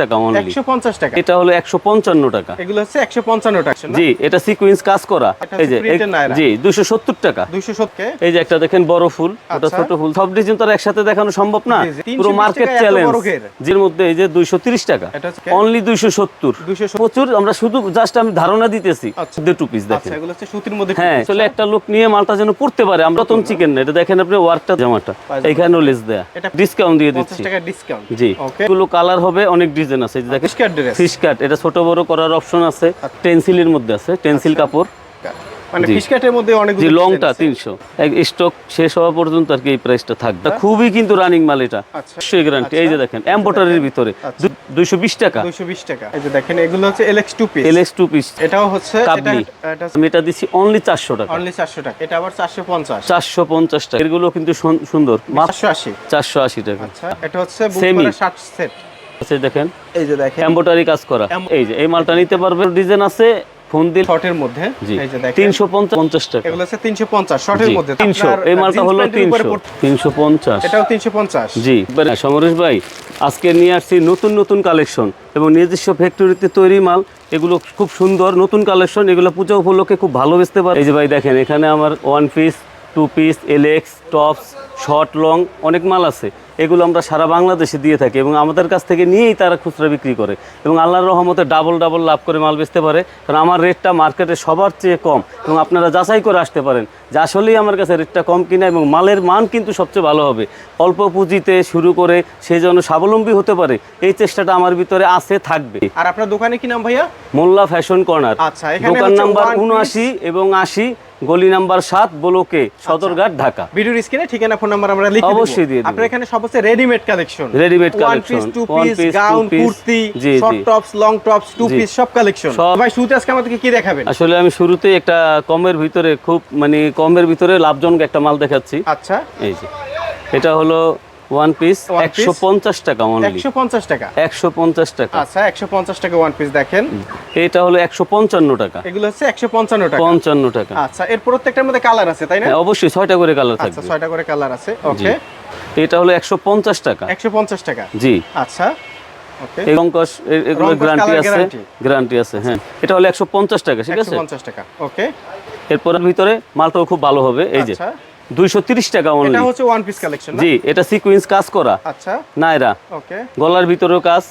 টাকা অনলি একশো পঞ্চাশ টাকা। এটা হলো একশো পঞ্চান্ন টাকা। এগুলো হচ্ছে একশো পঞ্চান্ন টাকা জি এটা সিকুয়েন্স কাজ করা। এই যে হচ্ছে printed নায়রা। জি দুশো সত্তর টাকা। দুইশো সত্তর এই যে একটা দেখেন বড় ফুল ওটা আচ্ছা। ছোট ফুল। সব ডিজাইন তো একসাথে দেখানো সম্ভব না। জি, জি। 320 পুরো মার্কেট চ্যালেঞ্জ বড় মধ্যে এই যে দুইশো তিরিশ টাকা। অনলি 270 প্রচুর আমরা শুধু জাস্ট আমি ধারণা দিতেছি। আচ্ছা। পিস দেখেন। আচ্ছা এগুলো হচ্ছে সুতির মধ্যে হ্যাঁ আসলে একটা লোক নিয়ে মালটা যেন পড়তে পারে। আমরা তো চিকেন না। এটা দেখেন আপনি ওয়ার্কটা জামাটা পায়জামা। এখানেও লেস দেয়া। ডিসকাউন্ট দিয়ে দিচ্ছি। টাকা ডিসকাউন্ট জি। ওকে এগুলো কালার হবে অনেক ডিজাইন আছে এই যে দেখেন। ফিশ কাট এটা ছোট বড় করার অপশন আছে। আচ্ছা। টেন্সিলের মধ্যে আছে টেন্সিল কাপড়। মানে জি। ফিশকাটের মধ্যে অনেক যে লংটা তিনশো। স্টক শেষ হওয়া পর্যন্ত আর কি এই প্রাইসটা থাকবে খুবই কিন্তু রানিং মাল এটা। আচ্ছা। গ্যারান্টি এই যে দেখেন ভিতরে। আচ্ছা। দুইশো বিশ টাকা। দুইশো বিশ টাকা। এই যে দেখেন এগুলো হচ্ছে LX two piece LX two piece এটাও হচ্ছে এটা আমি এটা দিচ্ছি অনলি চারশো টাকা। অনলি চারশো টাকা। এটা আবার চারশো পঞ্চাশ। চারশো পঞ্চাশ টাকা। এগুলো কিন্তু সুন্দর। মাত্র চারশো আশি। চারশো আশি টাকা। আচ্ছা এটা হচ্ছে সেট আছে দেখেন। এই যে দেখেন। এম্বোটারি কাজ করা। এই যে এই মালটা নিতে পারবে ডিজাইন আছে ফোন দিন শর্টের মধ্যে। এই যে দেখেন। তিনশো পঞ্চাশ টাকা। এগুলো শর্টের মধ্যে। এই মালটা হলো এটাও জি। সমরেশ ভাই আজকে নিয়ে আসছি নতুন নতুন কালেকশন এবং নিজস্ব ফ্যাক্টরিতে তৈরি মাল। এগুলো খুব সুন্দর নতুন কালেকশন এগুলো পূজা উপলক্ষে খুব ভালো বেচতে পারে। এই যে ভাই দেখেন এখানে আমার one piece two piece Alex tops short long অনেক মাল আছে। এগুলো আমরা সারা বাংলাদেশে দিয়ে থাকি এবং আমাদের কাছ থেকে নিয়েই তারা খুচরা বিক্রি করে এবং আল্লাহর রহমতে ডাবল ডাবল লাভ করে মাল বেচতে পারে। কারণ আমার রেটটা মার্কেটে সবার চেয়ে কম এবং আপনারা যাচাই করে আসতে পারেন যে আসলেই আমার কাছে রেটটা কম কিনা এবং মালের মান কিন্তু সবচেয়ে ভালো হবে। অল্প পুঁজিতে শুরু করে সে যেন স্বাবলম্বী হতে পারে এই চেষ্টাটা আমার ভিতরে আছে থাকবে। আর আপনার দোকানে কি নাম ভাইয়া? Mollah fashion corner. আচ্ছা, দোকান নাম্বার উনআশি এবং আশি গলি নাম্বার সাত ব্লকে সদরঘাট ঢাকা। ভিডিওর স্ক্রিনে ঠিকানা ফোন নাম্বার আমরা লিখে অবশ্যই দিয়ে। আপনার এখানে সব হচ্ছে readymade collection one piece two piece gown kurti short tops long tops two piece সব কালেকশন সব- ভাই শুরুতে আজকে আমাদেরকে কি দেখাবেন? আসলে আমি শুরুতে একটা কমের ভিতরে খুব মানে কমের ভিতরে লাভজনক একটা মাল দেখাচ্ছি। আচ্ছা। এই যে এটা হলো ওয়ান পিস একশো পঞ্চাশ টাকা অনলি একশো পঞ্চাশ টাকা। একশো পঞ্চাশ টাকা। আচ্ছা একশো পঞ্চাশ টাকা ওয়ান পিস দেখেন। এটা হলো একশো পঞ্চান্ন টাকা। এগুলো হচ্ছে একশো পঞ্চান্ন টাকা। পঞ্চান্ন টাকা। আচ্ছা এর প্রত্যেকটার মধ্যে কালার আছে তাই না? হ্যাঁ অবশ্যই ছয়টা করে কালার আচ্ছা থাকবে। ছয়টা করে কালার আছে ওকে এটা হলো একশো পঞ্চাশ টাকা। একশো পঞ্চাশ টাকা। জি। আচ্ছা এ- এগুলো গ্যারান্টি আছে? গ্যারান্টি আছে হ্যাঁ। এটা হলো একশো পঞ্চাশ টাকা ঠিক আছে? পঞ্চাশ টাকা ওকে এরপরের ভিতরে মালটাও খুব ভালো হবে এই যে। আচ্ছা দুইশো তিরিশ টাকা অনলি এটা হচ্ছে ওয়ান পিস কালেকশন জি এটা সিকোয়েন্স কাজ করা। আচ্ছা। নাইরা ওকে গলার ভিতরেও কাজ।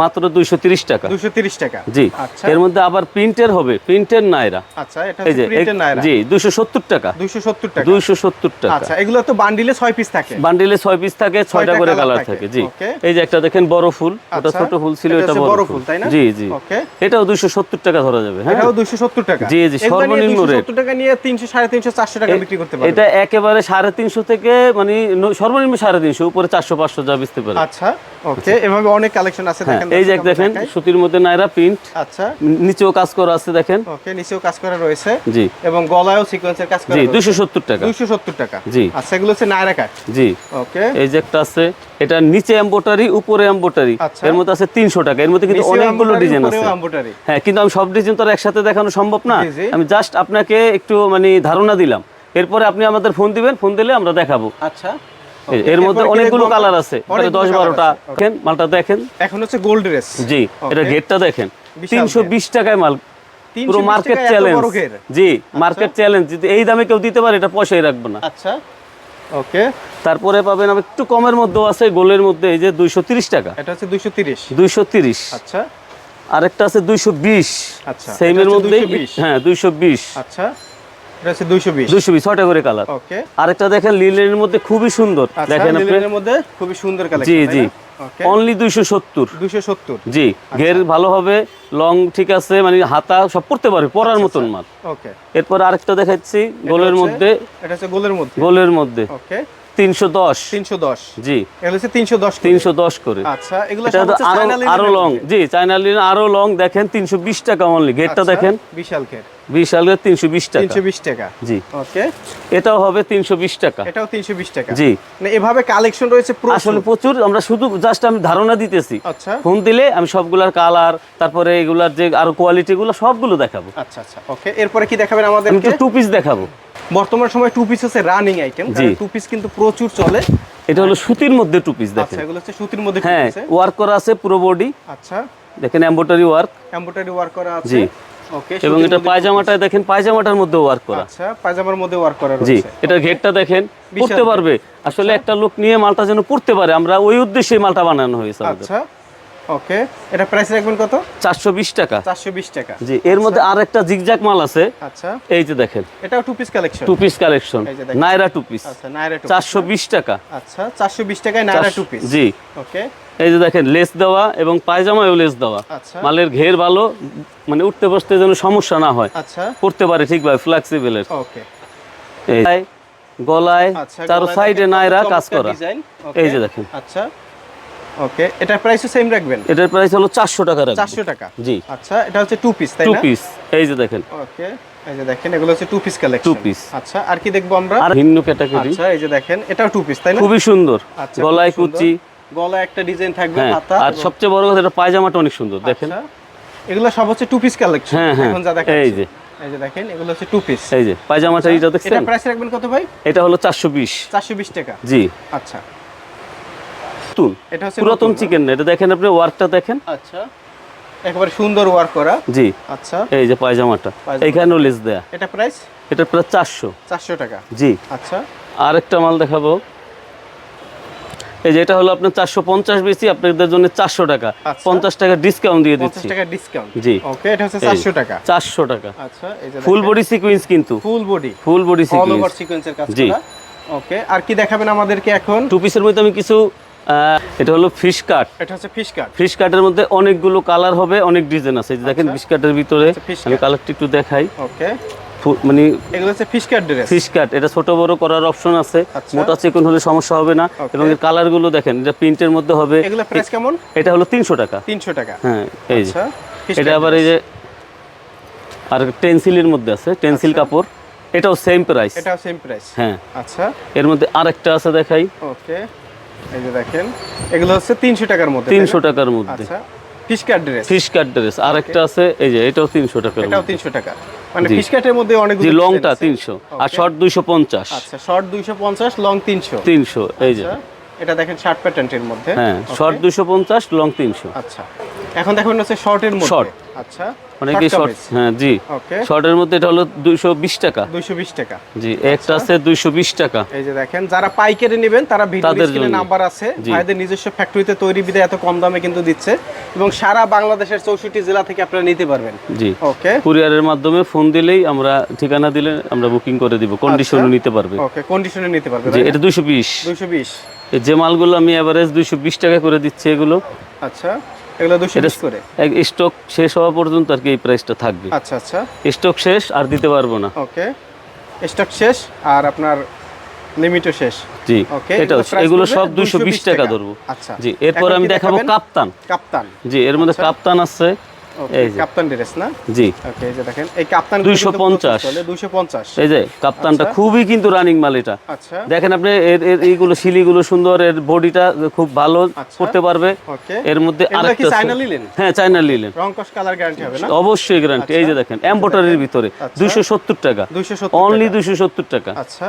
মাত্র দুইশো তিরিশ টাকা। তিরিশ টাকা। জি। আচ্ছা। এর মধ্যে আবার প্রিন্টের হবে প্রিন্টের নাইরা আচ্ছা এটা প্রিন্টের নায়রা। জি দুইশো সত্তর টাকা। সত্তর টাকা। দুইশো সত্তর টাকা। আচ্ছা এগুলো তো বান্ডিলে ছয় পিস থাকে। বান্ডিলে ছয় পিস থাকে ছয়টা করে কালার থাকে, জি। এই যে একটা দেখেন বড় ফুল ওটা ছোট ফুল ছিল এটা বড় ফুল। তাই না? জি জি। এটাও দুইশো সত্তর টাকা ধরা যাবে হ্যাঁ? এটাও দুশো সত্তর টাকা। জি, জি, সর্বনিম্ন। সত্তর টাকা নিয়ে তিনশো সাড়ে তিনশো চারশো টাকা বিক্রি করতে পারবে। এটা একেবারে সাড়ে তিনশো থেকে মানে সর্বনিম্ন সাড়ে তিনশো উপরে চারশো পাঁচশো যা বেচতে পারে। আচ্ছা। ওকে এভাবে অনেক কালেকশন আছে হ্যাঁ দেখেন এই যে দেখেন সুতির মধ্যে নাইরা প্রিন্ট আচ্ছা। নিচেও কাজ করা আছে দেখেন। ওকে নিচেও কাজ করা রয়েছে। জি। এবং গলায়ও সিকোয়েন্সের কাজ করা জি দুশো সত্তর টাকা। দুশো সত্তর টাকা। জি। আচ্ছা এগুলো হচ্ছে নায়রা কাট জি। ওকে। এই যে একটা আছে এটা নিচে এম্বোটারি উপরে এম্বোটারি আচ্ছা। এর মধ্যে আছে তিনশো টাকা। এর মধ্যে কিন্তু অনেকগুলো ডিজাইন আছে। এম্বোটারি হ্যাঁ কিন্তু আমি সব ডিজাইন তো আর একসাথে দেখানো সম্ভব না। আমি জাস্ট আপনাকে একটু মানে ধারণা দিলাম। এরপরে আপনি আমাদের ফোন দিবেন ফোন দিলে আমরা দেখাবো। আচ্ছা। এর মধ্যে অনেকগুলো কালার আছে। দশ বারোটা। দেখেন মালটা দেখেন। এখন হচ্ছে গোল্ড ড্রেস জি এটা গেটটা দেখেন। তিনশো বিশ টাকায় মাল। পুরো মার্কেট চ্যালেঞ্জ জি মার্কেট চ্যালেঞ্জ যদি এই দামে কেউ দিতে পারে এটা পয়সাই রাখবে না। আচ্ছা। ওকে তারপরে পাবেন একটু কমের মধ্যেও আছে গোলের মধ্যে এই যে দুইশো তিরিশ টাকা। এটা হচ্ছে দুইশো তিরিশ। দুইশো তিরিশ। আচ্ছা। আরেকটা আছে দুইশো বিশ। আচ্ছা, হচ্ছে মধ্যে হ্যাঁ দুইশো বিশ। আচ্ছা। ছয়টা করে কালার আরেকটা দেখেন মধ্যে খুবই সুন্দর। আচ্ছা দেখেন লিলেনের মধ্যে খুবই সুন্দর জি জি। অনলি দুইশো সত্তর। দুইশো সত্তর। জি ঘের ভালো হবে লং ঠিক আছে মানে হাতা সব পড়তে পারবে আচ্ছা, পরার মতন মাল। ওকে এরপর আরেকটা দেখাচ্ছি গোলের মধ্যে। এটা হচ্ছে গোলের মধ্যে। গোলের মধ্যে। ওকে তিনশো দশ। তিনশো দশ। জি। হচ্ছে তিনশো দশ তিনশো দশ করে। আচ্ছা এগুলো আরও লং জি চাইনা লিন আরও লং দেখেন তিনশো বিশ টাকা অনলি গেটটা আচ্ছা, দেখেন। বিশাল বিশাল তিনশো বিশ টাকা। তিনশো বিশ টাকা। জি। ওকে। এটাও হবে তিনশো বিশ টাকা। এটাও তিনশো বিশ টাকা। জি। মানে এভাবে কালেকশন রয়েছে প্রচুর। আসলে প্রচুর আমরা শুধু জাস্ট আমি ধারণা দিতেছি। আচ্ছা। ফোন দিলে আমি সবগুলার কালার তারপরে এগুলার যে আরও সবগুলো দেখাবো। আচ্ছা আচ্ছা। ওকে। এরপরে কি দেখাবেন আমি টু পিস দেখাবো। বর্তমান সময় টু পিস হচ্ছে রানিং আইটেম। টু পিস কিন্তু প্রচুর চলে। এটা হলো সুতির মধ্যে টু পিস আচ্ছা দেখেন এগুলো হচ্ছে সুতির মধ্যে হ্যাঁ ওয়ার্ক করা আছে পুরো বডি আচ্ছা। দেখেন এম্বোটারি ওয়ার্ক এমব্রয়ডারি ওয়ার্ক করা আছে। জি। এবং এটা পায়জামাটায় দেখেন পায়জামাটার মধ্যে ওয়ার্ক করা। আচ্ছা পায়জামার মধ্যে ওয়ার্ক করা জি এটার ঘেরটা দেখেন পড়তে পারবে। আসলে একটা লোক নিয়ে মালটা যেন পড়তে পারে আমরা ওই উদ্দেশ্যে মালটা বানানো হয়েছে আচ্ছা ওকে এটা প্রাইস রাখবেন কত? চারশো বিশ টাকা। চারশো বিশ টাকা। জি এর মধ্যে আর একটা জিগজাক মাল আছে। আচ্ছা। এই যে দেখেন এটাও two piece collection two piece collection নাইরা টু পিস আচ্ছা নাইরা টু চারশো বিশ টাকা। আচ্ছা চারশো বিশ টাকায় নাইরা টু পিস জি। ওকে এই যে দেখেন লেস দেওয়া এবং পায়জামায়ও লেস দেওয়া। আচ্ছা। মালের ঘের ভালো মানে উঠতে বসতে যেন সমস্যা না হয়। আচ্ছা। পড়তে পারে ঠিকভাবে ফ্লেক্সিবলের এই গলায় আচ্ছা চারো গলায় সাইডে নাইরা কাজ করা। এই যে দেখেন। আচ্ছা ওকে। এটার প্রাইসও সেম রাখবেন? এটার প্রাইস হলো চারশো টাকা রাখব। চারশো টাকা? জি। আচ্ছা এটা হচ্ছে টু পিস তাই টু পিস এই যে দেখেন। ওকে। এই যে দেখেন এগুলো হচ্ছে টু পিস কালেকশন। আচ্ছা আর কি দেখব আমরা? আর ভিন্ন ক্যাটাগরি আচ্ছা এই যে দেখেন এটাও টু পিস তাই না? খুবই সুন্দর। আচ্ছা, গলায় কুচি গলায় একটা ডিজাইন থাকবে হ্যাঁ হাতা আর সবচেয়ে বড় কথা এটা পায়জামাটা অনেক সুন্দর দেখেন। আচ্ছা, এগুলো সব হচ্ছে টু পিস কালেকশন এখন যা এই যে। এই যে দেখেন এগুলো হচ্ছে টু পিস এই যে পায়জামাটা এটা দেখছেন? প্রাইস রাখবেন কত ভাই? এটা হলো টাকা। জি। আচ্ছা। এটা হচ্ছে পুরাতন নতুন। না? এটা দেখেন আপনি ওয়ার্কটা দেখেন। আচ্ছা। একেবারে সুন্দর ওয়ার্ক করা। জি। আচ্ছা। এই যে পায়জামাটা। পায়জামা। এইখানেও লেস দেয়া। এটা প্রাইস এটা প্রায় টাকা। জি। আচ্ছা। আরেকটা মাল দেখাবো। এই যে এটা হলো আপনার চারশো পঞ্চাশ বেশি আপনাদের জন্য চারশো টাকা। আচ্ছা। পঞ্চাশ টাকা ডিসকাউন্ট দিয়ে দিচ্ছি। টাকা ডিসকাউন্ট জি। ওকে এটা হচ্ছে চারশো টাকা। চারশো টাকা। আচ্ছা এই যে ফুল বডি সিকুয়েন্স কিন্তু। ফুল বডি ফুল বডি সিকোয়েন্সের কাজ জি। ওকে আর কি দেখাবেন আমাদেরকে এখন? টু পিসের মধ্যে আমি কিছু এটা হলো ফিশ কাট এটা হচ্ছে ফিশ কাট ফিশ কাটের মধ্যে অনেকগুলো কালার হবে অনেক ডিজাইন আছে। এই যে দেখেন আচ্ছা। ফিশ কাটের ভিতরে আচ্ছা, আমি। কালারটা একটু দেখাই। ওকে মানে এগুলো হচ্ছে fish cut dress fish cut এটা ছোট বড় করার অপশন আছে। আচ্ছা। মোটা চিকন হলে সমস্যা হবে না। এবং এর কালারগুলো দেখেন এটা প্রিন্টের মধ্যে হবে। এগুলো প্রাইস কেমন? এটা হলো তিনশো টাকা। তিনশো টাকা। হ্যাঁ এই যে। আচ্ছা এটা আবার এই যে আর টেন্সিলের মধ্যে আছে টেন্সিল কাপড়। এটাও সেম প্রাইস এটাও সেম প্রাইস হ্যাঁ। আচ্ছা। এর মধ্যে আরেকটা আছে দেখাই। ওকে এই যে দেখেন এগুলো হচ্ছে তিনশো টাকার মধ্যে তাই না? তিনশো টাকার মধ্যে। আচ্ছা। Fish cut dress. Fish cut dress. আরেকটা আছে এই যে এটাও তিনশো টাকার এটাও মধ্যে। তিনশো টাকা। মানে ফিশ কাটের মধ্যে অনেক জি লংটা তিনশো। আর শর্ট দুইশো পঞ্চাশ। আচ্ছা শর্ট দুইশো পঞ্চাশ লং তিনশো। তিনশো এই যে। আচ্ছা এটা দেখেন শার্ট প্যাটার্নের মধ্যে। হ্যাঁ শর্ট দুইশো পঞ্চাশ লং তিনশো। আচ্ছা এখন দেখুন হচ্ছে শর্টের মধ্যে। আচ্ছা। অনেকেই শর্ট হ্যাঁ জি। শর্টের মধ্যে এটা হলো দুইশো বিশ টাকা। দুইশো বিশ টাকা। জি একটা আছে দুইশো বিশ টাকা। এই যে দেখেন যারা পাইকারি নেবেন তারা ভিডিও তাদের স্ক্রিনে নাম্বার আছে। ভাইদের নিজস্ব ফ্যাক্টরিতে তৈরি বিধায় এত কম দামে কিন্তু দিচ্ছে। এবং সারা বাংলাদেশের চৌষট্টি জেলা থেকে আপনারা নিতে পারবেন। জি। ওকে কুরিয়ারের মাধ্যমে ফোন দিলেই আমরা ঠিকানা দিলে আমরা বুকিং করে দিব। কন্ডিশনও আচ্ছা। নিতে পারবে। ওকে কন্ডিশনে নিতে পারবেন জি এটা দুইশো বিশ। দুইশো বিশ। যে মালগুলো আমি এভারেজ দুইশো বিশ টাকা করে দিচ্ছি এগুলো। আচ্ছা। এগুলো দুশো এটা করে? স্টক শেষ হওয়া পর্যন্ত আর কি এই প্রাইসটা থাকবে। আচ্ছা আচ্ছা। স্টক শেষ আর দিতে পারব না। ওকে। স্টক শেষ আর আপনার লিমিটও শেষ। জি ওকে এটা এগুলো সব দুইশো বিশ টাকা ধরবো। আচ্ছা। জি এরপর আমি দেখাবো কাপ্তান। কাপ্তান। জি এর মধ্যে কাপ্তান আছে। কাপ্তান ড্রেস না? জি। ওকে এই যে দেখেন এই কাপ্তান 250 দুইশো পঞ্চাশ। এই যে কাপ্তানটা আচ্ছা। খুবই কিন্তু রানিং মাল এটা। আচ্ছা। দেখেন আপনি এর এর এইগুলো শিলিগুলো সুন্দর এর বডিটা খুব ভালো আচ্ছা। করতে পারবে। ওকে এর মধ্যে আরেকটা চায়না লিলেন? হ্যাঁ চায়না লিলেন রং কস কালার গ্যারান্টি হবে না? অবশ্যই গ্যারান্টি এই যে দেখেন এম্বোটারির ভিতরে। আচ্ছা। সত্তর টাকা। দুইশো সত্তর অনলি টাকা। দুইশো সত্তর টাকা। আচ্ছা।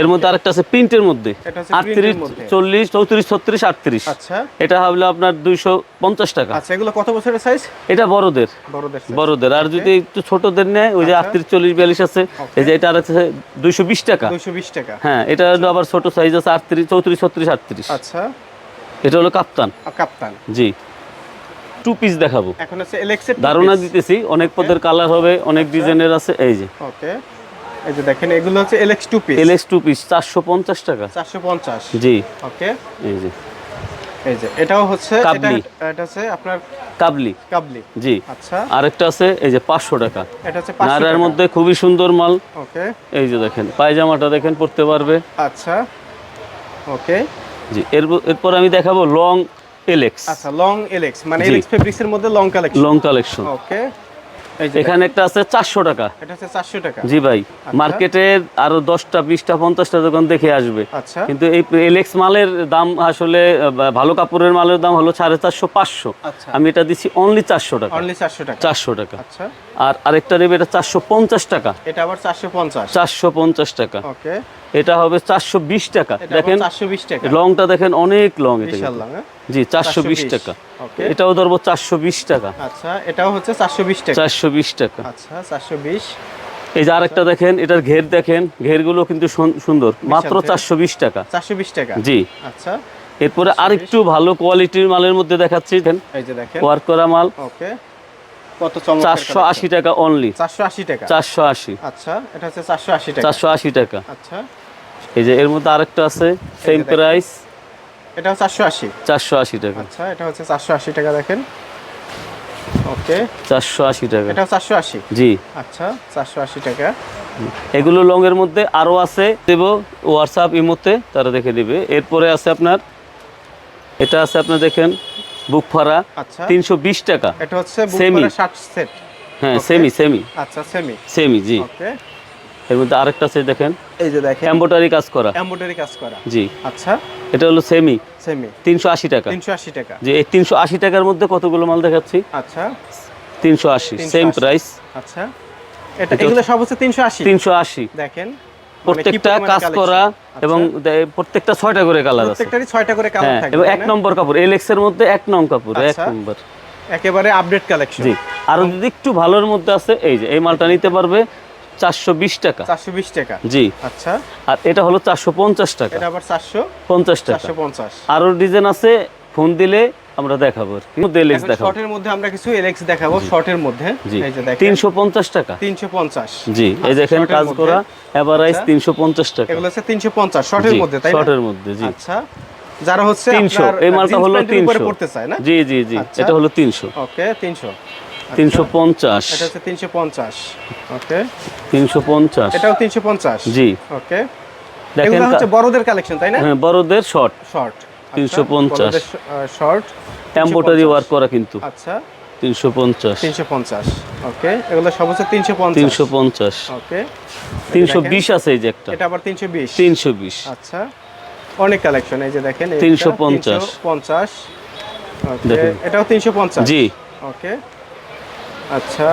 এর মধ্যে আরেকটা আছে প্রিন্টের মধ্যে। আটত্রিশ চল্লিশ চৌত্রিশ ছত্রিশ আটত্রিশ। আচ্ছা। এটা হলো আপনার দুইশো পঞ্চাশ টাকা। আচ্ছা এগুলো কত বছরের সাইজ এটা বড়দের। বড়দের আর যদি একটু ছোটদের নেয় ওই যে আচ্ছা। আটত্রিশ চল্লিশ বিয়াল্লিশ আছে এই যে এটা আর আছে দুইশো বিশ টাকা। দুইশো বিশ টাকা। হ্যাঁ এটা হলো আবার ছোট সাইজ আছে আটত্রিশ চৌত্রিশ ছত্রিশ আটত্রিশ। আচ্ছা। এটা হলো কাপ্তান। কাপ্তান। জি। টু পিস দেখাবো। এখন এলেক্সের ধারণা দিতেছি অনেক পদের কালার হবে অনেক ডিজাইনের আছে এই যে। ওকে এই যে দেখেন এগুলো হচ্ছে Alex two piece LX two piece চারশো পঞ্চাশ টাকা। চারশো পঞ্চাশ। জি। ওকে। এই যে। এই যে এটাও হচ্ছে কাবলি। এটা হচ্ছে আপনার কাবলি। কাবলি। জি। আচ্ছা। আরেকটা আছে এই যে পাঁচশো টাকা। এটা হচ্ছে পাঁচশো নারার মধ্যে খুবই সুন্দর মাল। ওকে। এই যে দেখেন পায়জামাটা দেখেন পড়তে পারবে। আচ্ছা। ওকে। জি এর এরপর আমি দেখাবো লং এলেক্স আচ্ছা লং এলেক্স মানে এলেক্স ফেব্রিক্সের মধ্যে long collection long collection okay. এখানে একটা আছে চারশো টাকা। চারশো টাকা। জি ভাই মার্কেটে আরও দশটা বিশটা পঞ্চাশটা দোকান দেখে আসবে। আচ্ছা। কিন্তু এই এলেক্স মালের দাম আসলে ভালো কাপড়ের মালের দাম হলো সাড়ে চারশো পাঁচশো। আচ্ছা। আমি এটা দিচ্ছি অনলি চারশো টাকা। অনলি চারশো টাকা। চারশো টাকা। আচ্ছা। আর আরেকটা নেবে এটা চারশো পঞ্চাশ টাকা। এটা আবার চারশো পঞ্চাশ। চারশো পঞ্চাশ টাকা। ওকে এটা হবে চারশো বিশ টাকা। দেখেন চারশো বিশ টাকা। লংটা দেখেন অনেক লং এটা জি চারশো বিশ টাকা। এটাও ধরবো চারশো বিশ টাকা। আচ্ছা এটাও হচ্ছে চারশো বিশ টাকা। চারশো বিশ টাকা। আচ্ছা চারশো বিশ। এই যে আরেকটা দেখেন এটার ঘের দেখেন ঘেরগুলো কিন্তু সুন্দর। মাত্র চারশো বিশ টাকা। চারশো বিশ টাকা। জি। আচ্ছা এরপরে আরেকটু ভালো কোয়ালিটির মালের মধ্যে দেখাচ্ছি ওয়ার্ক করা মাল। ওকে। কত চারশো আশি টাকা অনলি চারশো আশি টাকা। চারশো আশি। আচ্ছা এটা হচ্ছে চারশো আশি টাকা। চারশো আশি টাকা। আচ্ছা। এই যে এর মধ্যে আরেকটা আছে সেম। প্রাইস এটাও চারশো আশি। চারশো আশি টাকা। আচ্ছা এটা হচ্ছে চারশো আশি টাকা দেখেন। ওকে। চারশো আশি টাকা। এটাও চারশো আশি। জি। আচ্ছা চারশো আশি টাকা। এগুলো লং এর মধ্যে আরও আছে। দেব হোয়াটসঅ্যাপ ইমোতে তারা দেখে দিবে। এরপরে আছে আপনার এটা আছে আপনার দেখেন বুক ফাড়া আচ্ছা। তিনশো বিশ টাকা। এটা হচ্ছে Semi। ষাট সেট। হ্যাঁ সেমি সেমি। আচ্ছা সেমি। সেমি জি। ওকে। এর মধ্যে আরেকটা আছে দেখেন। এই যে দেখেন। এম্বোটারি কাজ করা। এমব্রয়ডারি কাজ করা। জি। আচ্ছা। এটা হলো সেমি সেমি তিনশো আশি টাকা। তিনশো আশি টাকা। যে এই তিনশো আশি টাকার মধ্যে কতগুলো মাল দেখাচ্ছি? আচ্ছা। 380 সেম প্রাইস আচ্ছা। এটা এগুলো সব হচ্ছে তিনশো আশি। তিনশো আশি। দেখেন। মানে প্রত্যেকটা কাজ করা আচ্ছা। এবং প্রত্যেকটা ছয়টা করে কালার আছে। প্রত্যেকটারই ছয়টা করে কালার হ্যাঁ থাকবে এবং এক নম্বর কাপড় এলেক্স এর মধ্যে এক নং কাপড় এক আচ্ছা। নম্বর। একেবারে আপডেট কালেকশন জি। আরও যদি একটু ভালোর মধ্যে আছে এই যে এই মালটা নিতে পারবে। চারশো বিশ টাকা। চারশো বিশ টাকা। জি। আচ্ছা। আর এটা হলো চারশো পঞ্চাশ টাকা। এটা আবার চারশো? পঞ্চাশ টাকা। পঞ্চাশ। আরও ডিজাইন আছে ফোন দিলে আমরা দেখাবো। আর কি মধ্যে এলেক্স দেখাবো। শর্টের মধ্যে আমরা কিছু এলএক্স দেখাবো শর্টের মধ্যে। এই যে দেখেন। তিনশো পঞ্চাশ টাকা। তিনশো পঞ্চাশ। জি। এই দেখেন short কাজ করা এভারাইজ আচ্ছা। তিনশো পঞ্চাশ টাকা। এগুলো তিনশো পঞ্চাশ শর্টের জি, মধ্যে তাই শর্টের মধ্যে জি। আচ্ছা। যারা হচ্ছে আপনার এই মালটা হলো pant এর উপরে পড়তে চায় না? জি জি জি। আচ্ছা। এটা হলো তিনশো। ওকে তিনশো। তিনশো পঞ্চাশ এটা হচ্ছে তিনশো পঞ্চাশ ওকে তিনশো পঞ্চাশ এটাও তিনশো পঞ্চাশ জি ওকে দেখেন হচ্ছে বড়দের কালেকশন তাই না হ্যাঁ বড়দের short short 350 short embroidery work করা কিন্তু আচ্ছা তিনশো পঞ্চাশ তিনশো পঞ্চাশ ওকে এগুলো সব হচ্ছে তিনশো পঞ্চাশ তিনশো পঞ্চাশ ওকে তিনশো। বিশ আছে এই যে একটা এটা আবার তিনশো বিশ তিনশো বিশ আচ্ছা অনেক কালেকশন এই যে দেখেন 350 পঞ্চাশ ওকে এটাও তিনশো পঞ্চাশ জি ওকে আচ্ছা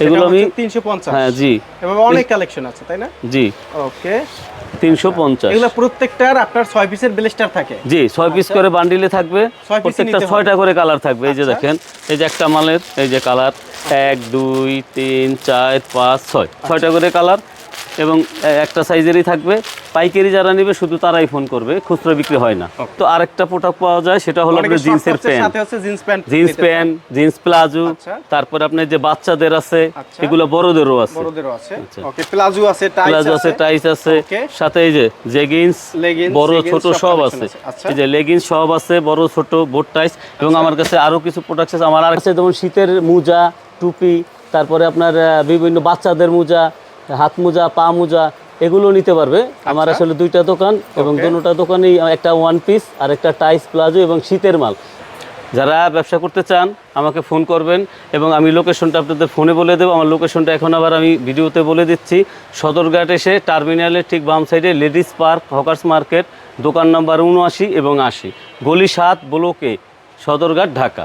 এগুলো আমি- তিনশো পঞ্চাশ। হ্যাঁ জি। এভাবে অনেক কালেকশন আছে তাই না? জি। ওকে তিনশো পঞ্চাশ। এগুলো প্রত্যেকটার আপনার ছয় পিসের ব্লেস্টার থাকে। জি ছয় পিস করে বান্ডিলে থাকবে প্রত্যেকটা নিতে হবে। ছয়টা করে কালার থাকবে এই যে আচ্ছা। দেখেন এই যে একটা মালের এই যে কালার এক দুই তিন চার পাঁচ ছয়। আচ্ছা। ছয়টা করে কালার এবং একটা সাইজেরই থাকবে। পাইকারি যারা নেবে শুধু তারাই ফোন করবে খুচরা বিক্রি হয় না। তো আরেকটা প্রোডাক্ট পাওয়া যায় সেটা হলো আপনার জিন্সের pant. Jeans pant jeans pant jeans palazzo আচ্ছা। তারপরে আপনার যে বাচ্চাদের আছে আচ্ছা। এগুলো বড়দেরও আছে। বড়দেরও আছে। আচ্ছা। ওকে প্লাজো আছে প্লাজো আছে টাইস আছে। সাথে এই যে জেগিন্স বড় ছোট সব আছে। এই যে লেগিংস সব আছে বড় ছোট বোট টাইস এবং আমার কাছে আরও কিছু প্রোডাক্ট আছে। আমার আর কাছে যেমন শীতের মোজা টুপি তারপরে আপনার বিভিন্ন বাচ্চাদের মোজা হাত মোজা পা মোজা এগুলো নিতে পারবে। আমার আচ্ছা। আসলে দুইটা দোকান এবং. দুটোটা দোকানেই একটা ওয়ান পিস আর একটা টাইস প্লাজো এবং শীতের মাল। যারা ব্যবসা করতে চান আমাকে ফোন করবেন এবং আমি লোকেশনটা আপনাদের ফোনে বলে দেবো। আমার লোকেশনটা এখন আবার আমি ভিডিওতে বলে দিচ্ছি। সদরঘাট এসে টার্মিনালের ঠিক বাম সাইডে লেডিস পার্ক হকার্স মার্কেট দোকান নাম্বার উনআশি এবং আশি। গলি সাত ব্লকে সদরঘাট ঢাকা।